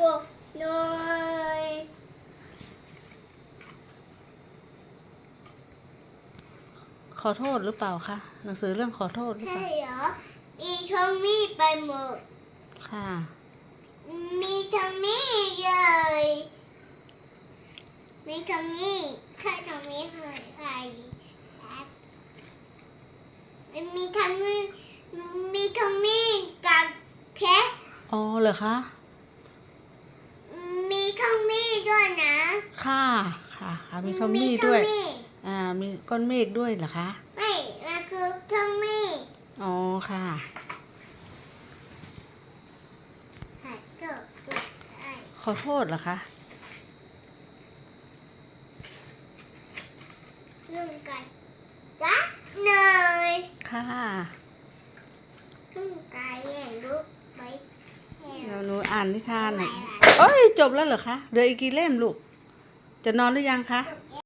บอกหน่อยขอโทษหรือเปล่าคะหนังสือเรื่องขอโทษหรือเปใช่ล่าเหรอ มีทั้งมีไปหมด ค่ะ มีทั้งมีเลย มีทั้งนี้ใช่ทั้งนี้หายไปครับมีทั้งนี้มีทั้งนี้กับเพชรอ๋อเหรอคะ มีทั้งนี้ด้วยนะ ค่ะค่ะค่ะมีทอมมี่ด้วยทั้งนี้อ่า มีก้อนเมฆด้วยเหรอคะ ไม่มันคือทั้งนี้อ๋อค่ะหายเกิดเกิดได้ขอโทษเหรอคะเรื่องกันรักเนยค่ะเรื่องกายแย่งลูกไปแย่งเดี๋ยวหนูอ่านนิทานหน่อยไปเอ้ย จบแล้วเหรอคะเหลืออีกกี่เล่มลูก จะนอนหรือยังคะ